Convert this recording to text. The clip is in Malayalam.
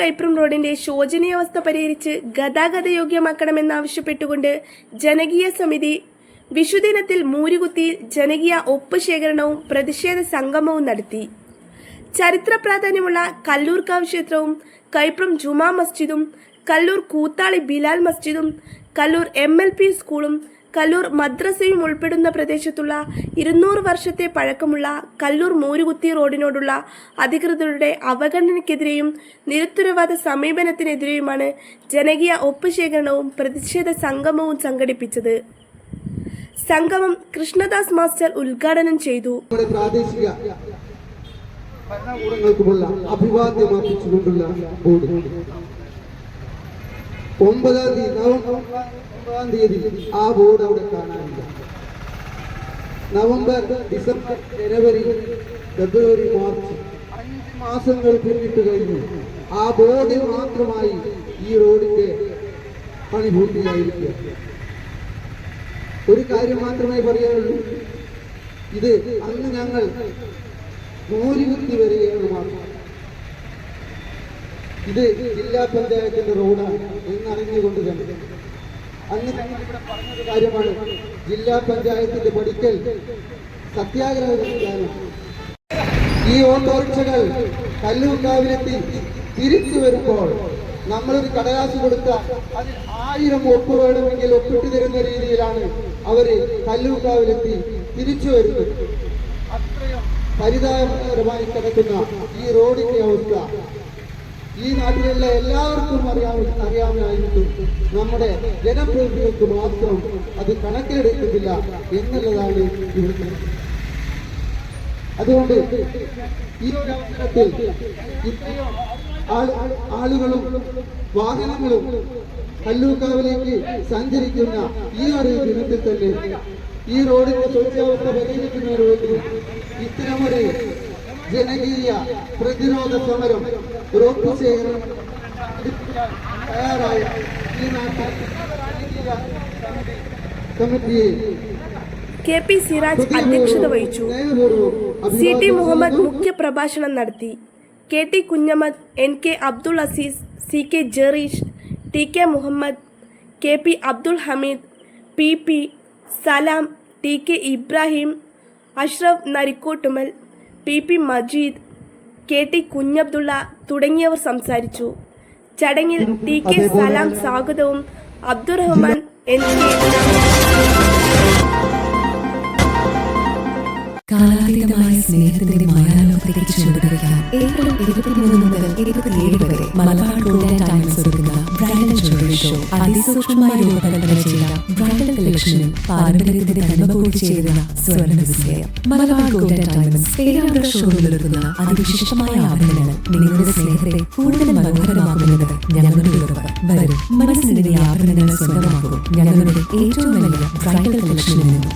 കൈപ്രം റോഡിന്റെ ശോചനീയാവസ്ഥ പരിഹരിച്ച് ഗതാഗത യോഗ്യമാക്കണമെന്നാവശ്യപ്പെട്ടുകൊണ്ട് ജനകീയ സമിതി വിഷുദിനത്തിൽ മൂരുകുത്തി ജനകീയ ഒപ്പ് ശേഖരണവും പ്രതിഷേധ സംഗമവും നടത്തി. ചരിത്ര പ്രാധാന്യമുള്ള കല്ലൂർക്കാവ് ക്ഷേത്രവും കൈപ്രം ജുമാ മസ്ജിദും കല്ലൂർ കൂത്താളി ബിലാൽ മസ്ജിദും കല്ലൂർ എം സ്കൂളും കല്ലൂർ മദ്രസയും ഉൾപ്പെടുന്ന പ്രദേശത്തുള്ള ഇരുന്നൂറ് വർഷത്തെ പഴക്കമുള്ള കല്ലൂർ മൂരുകുത്തി റോഡിനോടുള്ള അധികൃതരുടെ അവഗണനയ്ക്കെതിരെയും നിരുത്തരവാദ സമീപനത്തിനെതിരെയുമാണ് ജനകീയ ഒപ്പ് ശേഖരണവും പ്രതിഷേധ സംഗമവും സംഘടിപ്പിച്ചത്. സംഗമം കൃഷ്ണദാസ് മാസ്റ്റർ ഉദ്ഘാടനം ചെയ്തു. പ്രാദേശിക ഒമ്പതാം തീയതി നവംബർ ഒമ്പതാം തീയതി ആ ബോർഡ് അവിടെ കാണാനില്ല നവംബർ ഡിസംബർ ജനുവരി ഫെബ്രുവരി മാർച്ച് അഞ്ച് മാസങ്ങൾ പിന്നിട്ട് കഴിഞ്ഞു. ആ ബോർഡിൽ മാത്രമായി ഈ റോഡിന്റെ പണി പൂർത്തിയായിരിക്കുക. ഒരു കാര്യം മാത്രമേ പറയാനുള്ളൂ. ഇത് അന്ന് ഞങ്ങൾ നൂലിവൃത്തി വരികയാണ് മാത്രം. ഇത് ജില്ലാ പഞ്ചായത്തിന്റെ റോഡാണ് എന്നറിഞ്ഞുകൊണ്ട് തന്നെ. അന്ന് ഇവിടെ പറഞ്ഞൊരു കാര്യമാണ് ജില്ലാ പഞ്ചായത്തിന്റെ പഠിക്കൽ സത്യാഗ്രഹം ഈ ഓട്ടോറിക്ഷകൾ കല്ലൂർക്കാവിലെത്തി തിരിച്ചു വരുമ്പോൾ നമ്മളൊരു കടലാസ് കൊടുത്ത അതിൽ ആയിരം ഒപ്പ് വേണമെങ്കിൽ ഒപ്പിട്ട് തരുന്ന രീതിയിലാണ് അവർ കല്ലൂർക്കാവിലെത്തി തിരിച്ചു വരുന്നത്. അത്രയും പരിതാപകരമായി കിടക്കുന്ന ഈ റോഡിന്റെ അവസ്ഥ. ഈ നാട്ടിലുള്ള എല്ലാവർക്കും അറിയാവുന്ന അറിയാമായിട്ടും നമ്മുടെ ജനപ്രതിനിധികൾക്ക് മാത്രം അത് കണക്കിലെടുക്കുന്നില്ല എന്നുള്ളതാണ് അതുകൊണ്ട് ഈ ഒരു അവസരത്തിൽ ആളുകളും വാഹനങ്ങളും കല്ലൂക്കാവിലേക്ക് സഞ്ചരിക്കുന്ന ഈ ഒരു ദിനത്തിൽ തന്നെ ഈ റോഡിന്റെ ശോച്യാവസ്ഥ പരിഹരിക്കുന്നതിന് വേണ്ടി ഇത്തരമൊരു ജനകീയ പ്രതിരോധ സമരം ഒരു ശേഖരണം തയ്യാറായ. ഈ നാട്ടിൽ കെ പി സിറാജ് അധ്യക്ഷത വഹിച്ചു. സി ടി മുഹമ്മദ് മുഖ്യ പ്രഭാഷണം നടത്തി. K T Kunhammad N K Abdul Azeez C K Jereesh T K Muhammad K P Abdul Hameed P P Salam T K Ibrahim Ashraf Narikkottumal P P Majeed K T Kunhabdulla തുടങ്ങിയവർ സംസാരിച്ചു. ചടങ്ങിൽ ടി കെ സലാം സ്വാഗതവും അബ്ദുറഹ്മാൻ എൻ കെ കാലാതീതമായ സ്നേഹത്തിന്റെ മായാലോകത്തേക്ക് ചുവടുവയ്ക്കാൻ ഏപ്രിൽ ഇരുപത്തിമൂന്ന് മുതൽ ഇരുപത്തിയേഴ് വരെ മലബാർ ഗോൾഡ് ടൈംസ് ഒരുക്കുന്ന ബ്രൈഡൽ ജ്വല്ലറി ഷോ അതിസൂക്ഷ്മമായ രൂപകൽപ്പന ചെയ്ത ബ്രൈഡൽ കളക്ഷനും പാരമ്പര്യത്തിന്റെ തനിമ കൂടി സ്വർണ മലബാർ ഗോൾഡ് ടൈംസ് ഷോറൂമിൽ ഒരുക്കുന്ന അതിവിശിഷ്ടമായ ആഭരണങ്ങൾ നിങ്ങളുടെ സ്നേഹത്തെ കൂടുതൽ മനോഹരമാക്കുന്നത് ഞങ്ങളുടെ ഉറപ്പ്. വരും മനസ്സിന്റെ ആഭരണങ്ങൾ സ്വന്തമാക്കും. ഞങ്ങളുടെ ഏറ്റവും വലിയ ബ്രൈഡൽ കളക്ഷനിൽ നിന്നും